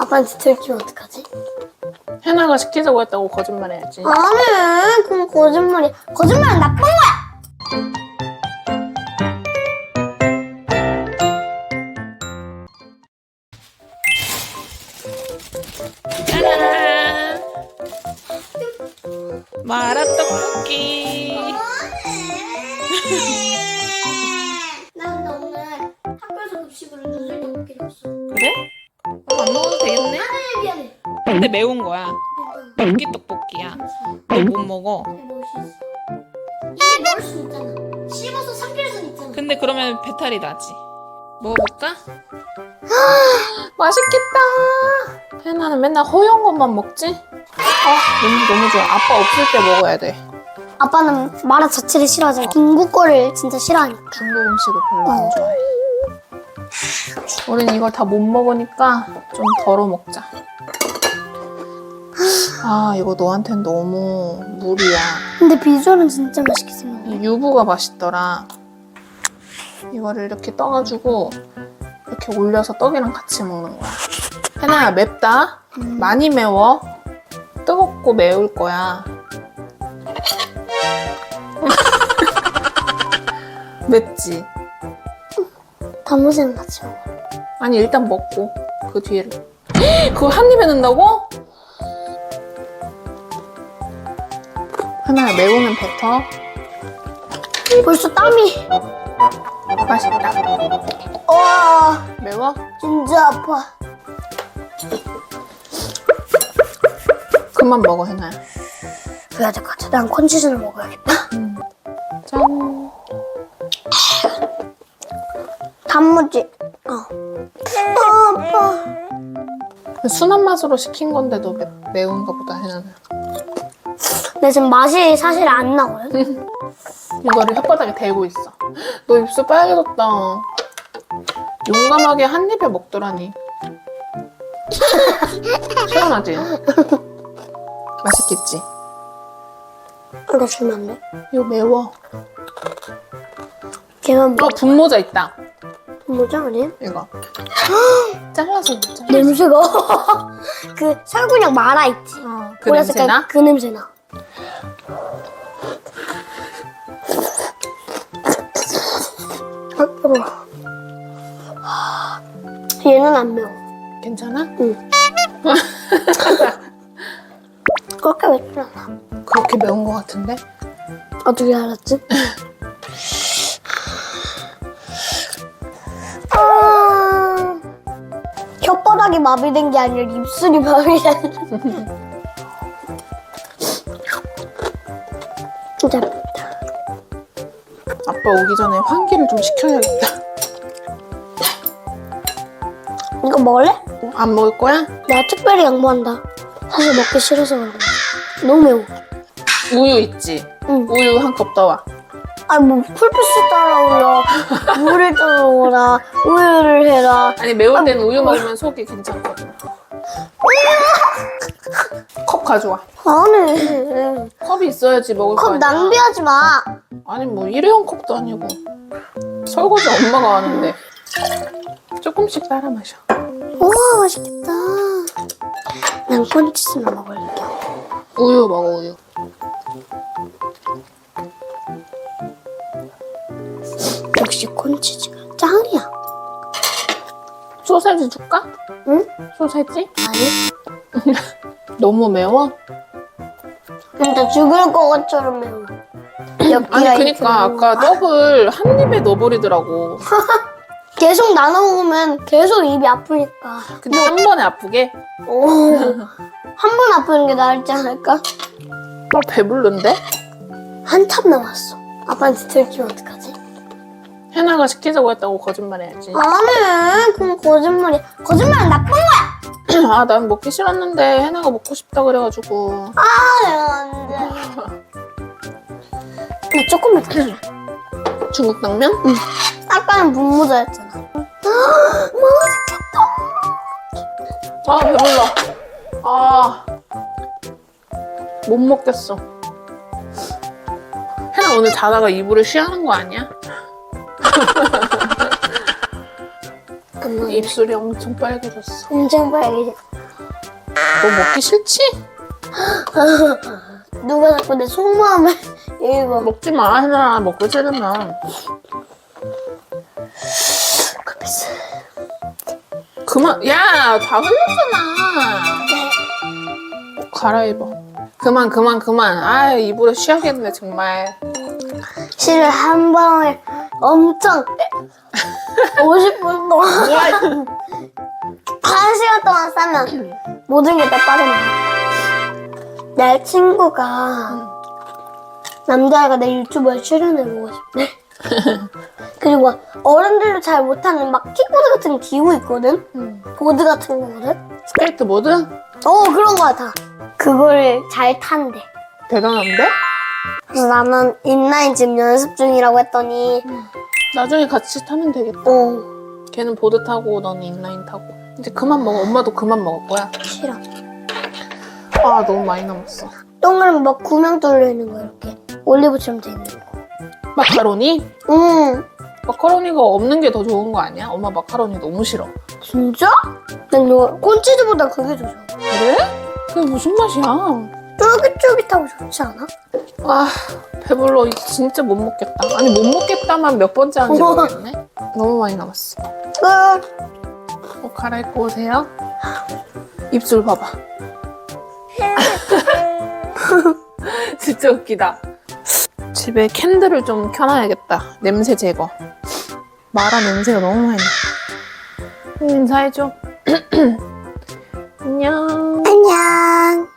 아빠한테 들키면 어떡하지? 해나가 시키자고 했다고 거짓말 해야지. 아니, 그건 거짓말이야. 거짓말은 나쁜 거야! 짜잔! 마라 떡볶이. 나 근데 오늘 학교에서 급식으로 누들 떡볶이 줬어. 그래? 매운 거야. 고기 떡볶이야. 너 못 먹어. 먹을 수 있어. 이게 먹을 수 있잖아. 씹어서 삼킬 수 있잖아. 근데 그러면 배탈이 나지. 먹어볼까? 맛있겠다. 혜나는 맨날 허연 것만 먹지? 아, 너무 너무 좋아. 아빠 없을 때 먹어야 돼. 아빠는 마라 자체를 싫어하잖아. 중국 거를 진짜 싫어하니까. 중국 음식을 별로 안 어. 좋아해. 우린 이걸 다 못 먹으니까 좀 덜어 먹자. 아, 이거 너한텐 너무 무리야. 근데 비주얼은 진짜 맛있게 생겼네. 이 유부가 맛있더라. 이거를 이렇게 떠가지고 이렇게 올려서 떡이랑 같이 먹는 거야. 해나야 맵다. 많이 매워. 뜨겁고 매울 거야. 맵지? 단무새는 같이 먹어. 아니 일단 먹고 그 뒤에를. 그거 한 입에 넣는다고? 하나야 매우면 뱉어. 벌써 땀이. 맛있다. 와, 매워? 진짜 아파. 그만 먹어 해나야. 그래야 될 것 같아. 난 콘치즈를 먹어야겠다. 짠. 단무지. 어. 아, 아파. 순한 맛으로 시킨 건데도 매, 매운가 보다 해나는. 근데 지금 맛이 사실 안 나거든. 이거를 혓바닥에 대고 있어. 너 입술 빨개졌다. 용감하게 한 입에 먹더라니. 시원하지? 맛있겠지? 이거 주면 안 돼? 이거 매워. 걔만 어. 분모자 있다. 뭐죠, 아니? 이거. 잘라서 먹자. 냄새가. 그 설근육 마라 있지. 어, 그 냄새나? 그 냄새나. 아. 얘는 안 매워. 괜찮아? 응. 그렇게 맵지 않아. 그렇게 매운 거 같은데? 어떻게 알았지? 아, 혓바닥이 마비된 게 아니라 입술이 마비된. 맵다. 아빠 오기 전에 환기를 좀 시켜야겠다. 이거 먹을래? 안 먹을 거야? 내가 특별히 양보한다. 사실 먹기 싫어서 그런 거야. 너무 매워. 우유 있지? 응. 우유 한 컵 떠와. 아니 뭐 풀피스 따라올라 물을 떠오라 우유를 해라 아니 매울 때는 우유 먹으면 속이 괜찮거든. 컵 가져와. 아니 컵이 있어야지 먹을 거컵 아니야. 낭비하지 마 아니 뭐 일회용 컵도 아니고 설거지 엄마가 하는데 조금씩 따라 마셔. 우와 맛있겠다 난 콘치즈만 먹을게 우유 먹어 우유. 역시 콘치즈가 짱이야 소세지 줄까? 응? 소세지? 아니 너무 매워? 진짜 죽을 것 것처럼 매워 엽기가 아니 그니까 있고. 아까 떡을 한 입에 넣어버리더라고. 계속 나눠 먹으면 계속 입이 아프니까 근데 한 번에 아프게? 오한 번 아프는 게 나을지 않을까? 어, 배부른데? 한참 남았어 아빠한테 들키면 어떡하지? 해나가 시키자고 했다고 거짓말해야지. 아니, 그건 거짓말이야. 거짓말은 나쁜 거야. 아, 난 먹기 싫었는데 해나가 먹고 싶다 그래가지고. 아, 안 돼. 나 조금만 더. 줘. 중국 당면? 아까는 분모자였잖아. 맛있겠다. 아, 배불러. 아. 못 먹겠어. 해나 오늘 자다가 이불을 쉬하는 거 아니야? 엄마, 입술이 엄청 빨개졌어. 엄청 빨개져. 너 먹기 싫지? 누가 자꾸 내 속마음을 읽어. 먹지 마, 혜나. 먹기 싫으면. 커피스. 그만, 야, 다 흘렸잖아. 갈아입어. 그만, 그만, 그만. 아, 입으로 쉬어야겠네, 정말. 실을 한 방울 엄청 50분 동안 뭐야, 한 시간 동안 싸면 모든 게 다 빠져나가. 내 친구가 남자애가 내 유튜브에 출연해보고 싶대. 그리고 어른들도 잘 못하는 막 킥보드 같은 거 기구 있거든? 보드 같은 거거든? 스케이트 보드? 어 그런 거 같아. 그걸 잘 탄대. 대단한데? 그래서 나는 인라인 지금 연습 중이라고 했더니 나중에 같이 타면 되겠다. 어 걔는 보드 타고, 넌 인라인 타고. 이제 그만 먹어. 엄마도 그만 먹을 거야. 싫어. 아, 너무 많이 남았어. 동그라미 막 구명 뚫려 있는 거 이렇게 올리브처럼 돼 있는 거. 마카로니? 응 마카로니가 없는 게 더 좋은 거 아니야? 엄마 마카로니 너무 싫어. 진짜? 난 이거 콘치즈보다 그게 더 좋아. 그래? 그게 무슨 맛이야? 쫄깃쫄깃하고 좋지 않아? 아, 배불러. 이제 진짜 못 먹겠다. 아니, 못 먹겠다만 몇 번째 하는지 우와. 모르겠네. 너무 많이 남았어. 끝. 옷 갈아입고 오세요. 입술 봐봐. 진짜 웃기다. 집에 캔들을 좀 켜놔야겠다. 냄새 제거. 마라 냄새가 너무 많이 나. 음, 인사해줘. 안녕. 안녕.